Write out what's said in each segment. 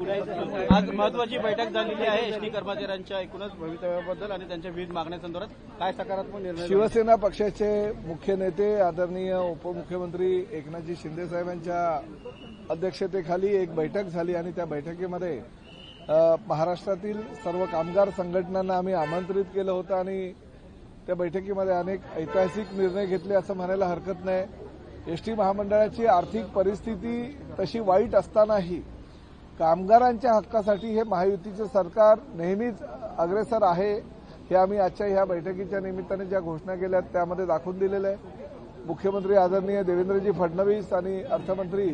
आज महत्वाची बैठक झालेली आहे. एसटी कर्मचाऱ्यांच्या एकूणच भवितव्याबद्दल आणि त्यांच्या विविध मागण्यासंदर्भात काय सकारात्मक निर्णय शिवसेना पक्षाचे मुख्य नेते आदरणीय उपमुख्यमंत्री एकनाथजी शिंदे साहेबांच्या अध्यक्षतेखाली एक बैठक झाली आणि त्या बैठकीमध्ये महाराष्ट्रातील सर्व कामगार संघटनांना आम्ही आमंत्रित केलं होतं आणि त्या बैठकीमध्ये अनेक ऐतिहासिक निर्णय घेतले असं म्हणायला हरकत नाही. एसटी महामंडळाची आर्थिक परिस्थिती तशी वाईट असतानाही कामगारांच्या हक्कासाठी हे महायुतीचे सरकार नेहमीच अग्रेसर आहे हे आम्ही आजच्या ह्या बैठकीच्या निमित्ताने ज्या घोषणा केल्या आहेत त्यामध्ये दाखवून दिलेलं आहे. मुख्यमंत्री आदरणीय देवेंद्रजी फडणवीस आणि अर्थमंत्री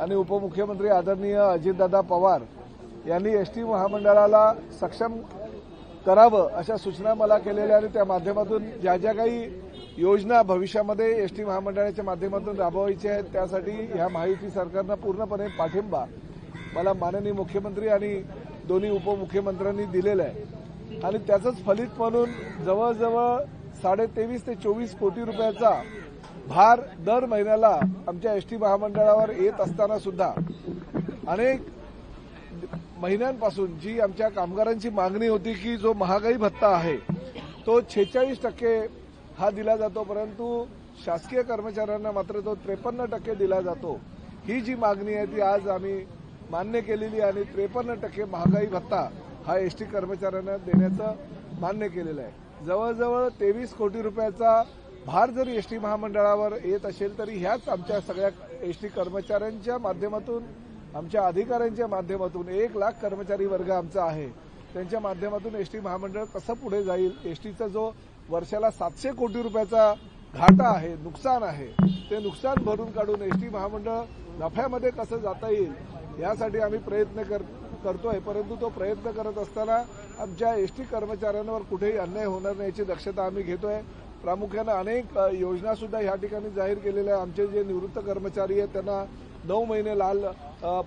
आणि उपमुख्यमंत्री आदरणीय अजितदादा पवार यांनी एसटी महामंडळाला सक्षम करावं अशा सूचना मला केलेल्या आणि त्या माध्यमातून ज्या ज्या काही योजना भविष्यामध्ये एसटी महामंडळाच्या माध्यमातून राबवायच्या आहेत त्यासाठी ह्या महायुती सरकारनं पूर्णपणे पाठिंबा मला माननीय मुख्यमंत्री आणि दोन्ही उपमुख्यमंत्र्यांनी दिलेलं आहे. आणि त्याचंच फलित म्हणून जवळजवळ साडे तेवीस ते चोवीस कोटी रुपयाचा भार दर महिन्याला आमच्या एसटी महामंडळावर येत असताना सुद्धा अनेक महिन्यांपासून जी आमच्या कामगारांची मागणी होती की जो महागाई भत्ता आहे तो छेचाळीस टक्के हा दिला जातो परंतु शासकीय कर्मचाऱ्यांना मात्र तो त्रेपन्न टक्के दिला जातो. ही जी मागणी आहे ती आज आम्ही मान्य केलेली आणि त्रेपन्न टक्के महागाई भत्ता हा एसटी कर्मचाऱ्यांना देण्याचं मान्य केलेलं आहे. जवळजवळ तेवीस कोटी रुपयाचा भार जरी एसटी महामंडळावर येत असेल तरी ह्याच आमच्या सगळ्या एसटी कर्मचाऱ्यांच्या माध्यमातून आमच्या अधिकाऱ्यांच्या माध्यमातून एक लाख कर्मचारी वर्ग आमचा आहे. त्यांच्या माध्यमातून एसटी महामंडळ कसं पुढे जाईल? एसटीचा जो वर्षाला सातशे कोटी रुपयाचा घाटा आहे नुकसान आहे ते नुकसान भरून काढून एसटी महामंडळ नफ्यामध्ये कसं जाता येईल? यासाठी आम्ही प्रयत्न कर करतोय परंतु तो प्रयत्न करत असताना आमच्या एसटी कर्मचाऱ्यांवर कुठेही अन्याय होणार नाही याची दक्षता आम्ही घेतोय. प्रामुख्यानं अनेक योजनासुद्धा योजना सुद्धा या ठिकाणी जाहीर केलेल्या आहे आमचे जे निवृत्त कर्मचारी आहेत त्यांना नऊ महिने लाल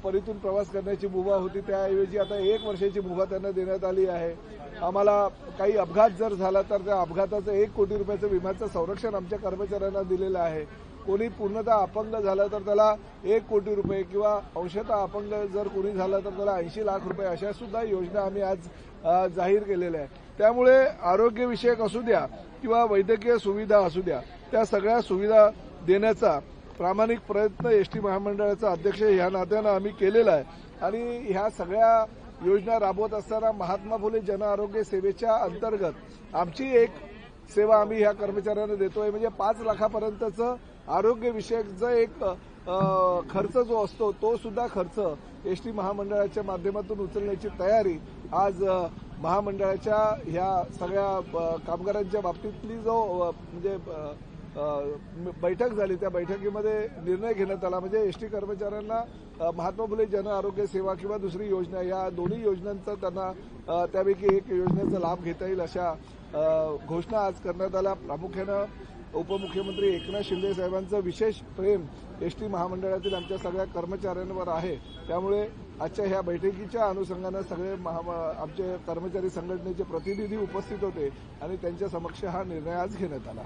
परीतून प्रवास करण्याची मुभा होती. त्याऐवजी आता एक वर्षाची मुभा त्यांना देण्यात आली आहे. आम्हाला काही अपघात जर झाला तर त्या अपघाताचं एक कोटी रुपयाचं विम्याचं संरक्षण आमच्या कर्मचाऱ्यांना दिलेलं आहे. कोणी पूर्णतः अपंग झालं तर त्याला एक कोटी रुपये किंवा अंशतः अपंग जर कोणी झालं तर त्याला ऐंशी लाख रुपये अशा सुद्धा योजना आम्ही आज जाहीर केलेल्या आहे त्यामुळे आरोग्यविषयक असू द्या किंवा वैद्यकीय सुविधा असू द्या त्या सगळ्या सुविधा देण्याचा प्रामाणिक प्रयत्न एसटी महामंडळाचा अध्यक्ष ह्या नात्यानं आम्ही केलेला आहे. आणि ह्या सगळ्या योजना राबवत असताना महात्मा फुले जनआरोग्य सेवेच्या अंतर्गत आमची एक सेवा आम्ही ह्या कर्मचाऱ्यांना देतोय. म्हणजे पाच लाखापर्यंतचं आरोग्यविषयकचा एक खर्च जो असतो तो सुद्धा खर्च एसटी महामंडळाच्या माध्यमातून उचलण्याची तयारी आज महामंडळाच्या ह्या सगळ्या कामगारांच्या बाबतीतली जो म्हणजे बैठक झाली त्या बैठकीमध्ये निर्णय घेण्यात आला. म्हणजे एसटी कर्मचाऱ्यांना महात्मा फुले जन आरोग्य सेवा किंवा दुसरी योजना या दोन्ही योजनांचा त्यांना त्यापैकी एक योजनेचा लाभ घेता येईल अशा घोषणा आज करण्यात आल्या. प्रामुख्यानं उपमुख्यमंत्री एकनाथ शिंदे साहेबांचं विशेष प्रेम एसटी महामंडळातील आमच्या सगळ्या कर्मचाऱ्यांवर आहे. त्यामुळे आजच्या ह्या बैठकीच्या अनुषंगानं सगळे महा- आमचे कर्मचारी संघटनेचे प्रतिनिधी उपस्थित होते आणि त्यांच्या समक्ष हा निर्णय आज घेण्यात आला.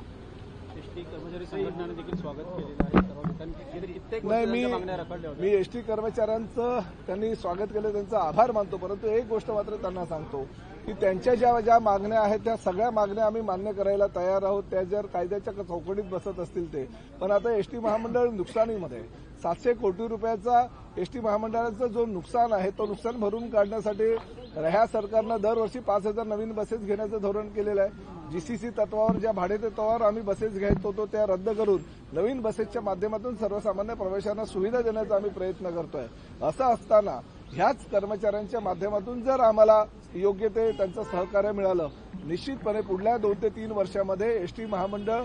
एसटी कर्मचारी संघटनेने देखील स्वागत केलेलं आहे. सर्व लोकांनी गेली कित्येक वर्ष नाही मी मी एसटी कर्मचाऱ्यांचं त्यांनी स्वागत केलं त्यांचा आभार मानतो. परंतु एक गोष्ट मात्र त्यांना सांगतो की त्यांच्या ज्या ज्या मागण्या आहेत त्या सगळ्या मागण्या आम्ही मान्य करायला तयार आहोत. त्या जर कायद्याच्या चौकटीत बसत असतील ते. पण आता एसटी महामंडळ नुकसानीमध्ये. सातशे कोटी रुपयाचा एसटी महामंडळाचं जो नुकसान आहे तो नुकसान भरून काढण्यासाठी ह्या सरकारनं दरवर्षी पाच हजार नवीन बसेस घेण्याचं धोरण केलेलं आहे. जीसीसी तत्वावर ज्या भाडे तत्वावर आम्ही बसेस घ्यायचो होतो त्या रद्द करून नवीन बसेसच्या माध्यमातून सर्वसामान्य प्रवाशांना सुविधा देण्याचा आम्ही प्रयत्न करतोय. असं असताना ह्याच कर्मचाऱ्यांच्या माध्यमातून जर आम्हाला योग्य ते त्यांचं सहकार्य मिळालं निश्चितपणे पुढल्या दोन ते तीन वर्षामध्ये एसटी महामंडळ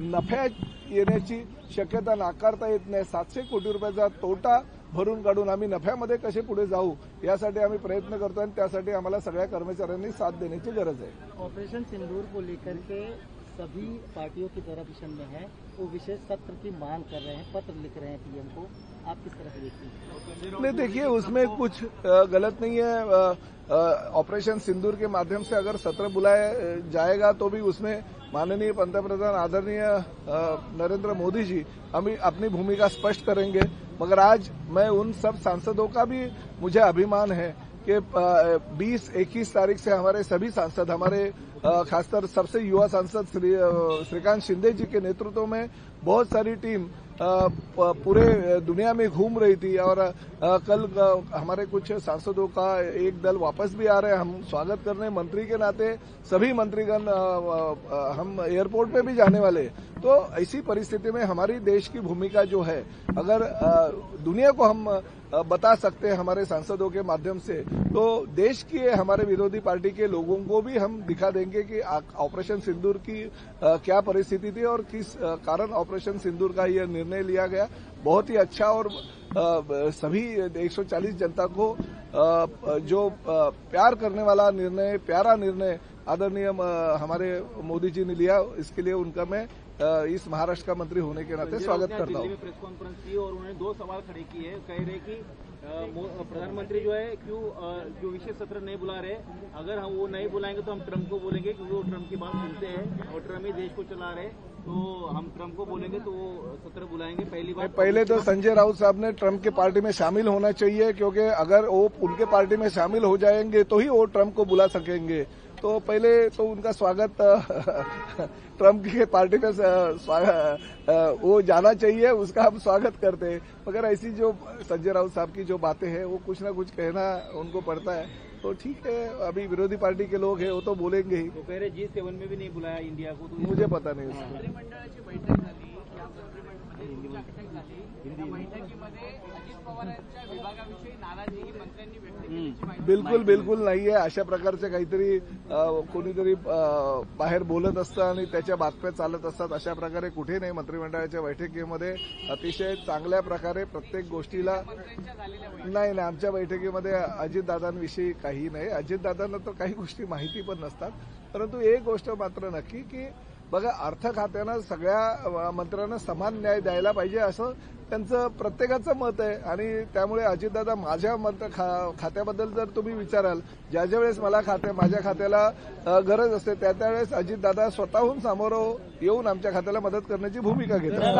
नफ्यात येण्याची शक्यता नाकारता येत नाही. सातशे कोटी रुपयाचा तोटा भरून काढून आम्ही नफ्यामध्ये कसे पुढे जाऊ यासाठी आम्ही प्रयत्न करतो आणि त्यासाठी आम्हाला सगळ्या कर्मचाऱ्यांनी साथ देण्याची गरज आहे. ऑपरेशन सिंदूर को लेकर के सभी पार्टियों की तरफ़ में है वो विशेष सत्र की मांग कर रहे हैं पत्र लिख रहे हैं पीएम को। आप किस तरह से देखते हैं? नहीं देखिए उसमें कुछ गलत नहीं है। ऑपरेशन सिंदूर के माध्यम से अगर सत्र बुलाया जाएगा तो भी उसमें माननीय पंतप्रधान आदरणीय नरेंद्र मोदी जी हम अपनी भूमिका स्पष्ट करेंगे। मगर आज मैं उन सब सांसदों का भी मुझे अभिमान है कि बीस, इक्कीस तारीख से हमारे सभी सांसद, हमारे खासकर सबसे युवा सांसद श्री श्रीकांत शिंदे जी के नेतृत्व में बहुत सारी टीम पूरे दुनिया में घूम रही थी और कल हमारे कुछ सांसदों का एक दल वापस भी आ रहे हैं। हम स्वागत कर करने मंत्री के नाते। सभी मंत्रीगण हम एयरपोर्ट पे भी जाने वाले। तो ऐसी परिस्थिति में हमारी देश की भूमिका जो है, अगर दुनिया को हम बता सकते हैं हमारे सांसदों के माध्यम से तो देश की हमारे विरोधी पार्टी के लोगों को भी हम दिखा देंगे कि ऑपरेशन सिंदूर की क्या परिस्थिति थी और किस कारण ऑपरेशन सिंदूर का यह निर्णय लिया गया। बहुत ही अच्छा और सभी 140 जनता को जो प्यार करने वाला निर्णय प्यारा निर्णय आदरणीय हमारे मोदी जी ने लिया इसके लिए उनका मैं इस महाराष्ट्र का मंत्री होने के नाते स्वागत करता हूँ। प्रेस कॉन्फ्रेंस की और उन्होंने दो सवाल खड़े किए हैं। कह रहे कि प्रधानमंत्री जो है क्यों जो विशेष सत्र नहीं बुला रहे अगर हम वो नहीं बुलाएँगे तो हम ट्रंप को बोलेंगे क्योंकि वो ट्रंप की बात सुनते हैं और ट्रंप ही देश को चला रहे तो हम ट्रंप को बोलेंगे तो वो सत्र बुलाएँगे पहली बात पहले तो संजय राउत साहब ने ट्रंप के पार्टी में शामिल होना चाहिए, क्योंकि अगर वो उनके पार्टी में शामिल हो जाएँगे तो ही वो ट्रंप को बुला सकेंगे। तो पहले तो उनका स्वागत, ट्रंप के पार्टी में वो जाना चाहिए, उसका हम स्वागत करते हैं। मगर ऐसी जो संजय राउत साहब की जो बातें हैं, वो कुछ ना कुछ कहना उनको पड़ता है। तो ठीक है अभी विरोधी पार्टी के लोग हैं वो तो बोलेंगे ही। तो कह रहे जी सेवन में भी नहीं बुलाया इंडिया को तो मुझे पता नहीं उसका। मंत्रिमंडळाची बैठक झाली या मंत्रिमंडळाची बैठक झाली. त्या बैठकीमध्ये अजित पवारांच्या विभागाविषयी नाराजी ही मंत्र्यांनी व्यक्त बिलकुल बिलकुल नाहीये. अशा प्रकारचे काहीतरी कोणीतरी बाहेर बोलत असतं आणि त्याच्या बातम्या चालत असतात. अशा प्रकारे कुठे नाही मंत्रिमंडळाच्या बैठकीमध्ये. अतिशय चांगल्या प्रकारे प्रत्येक गोष्टीला नाही नाही. आमच्या बैठकीमध्ये अजितदादांविषयी काही नाही. अजितदादांना तर काही गोष्टी माहिती पण नसतात. परंतु एक गोष्ट मात्र नक्की की बघा अर्थ खात्यानं सगळ्या मंत्र्यांना समान न्याय द्यायला पाहिजे असं त्यांचं प्रत्येकाचं मत आहे. आणि त्यामुळे अजितदादा माझ्या मत खा- खात्याबद्दल जर तुम्ही विचाराल ज्या ज्या वेळेस मला खाते माझ्या खात्याला गरज असते त्या त्यावेळेस अजितदादा स्वतःहून समोर येऊन आमच्या खात्याला मदत करण्याची भूमिका घेतात.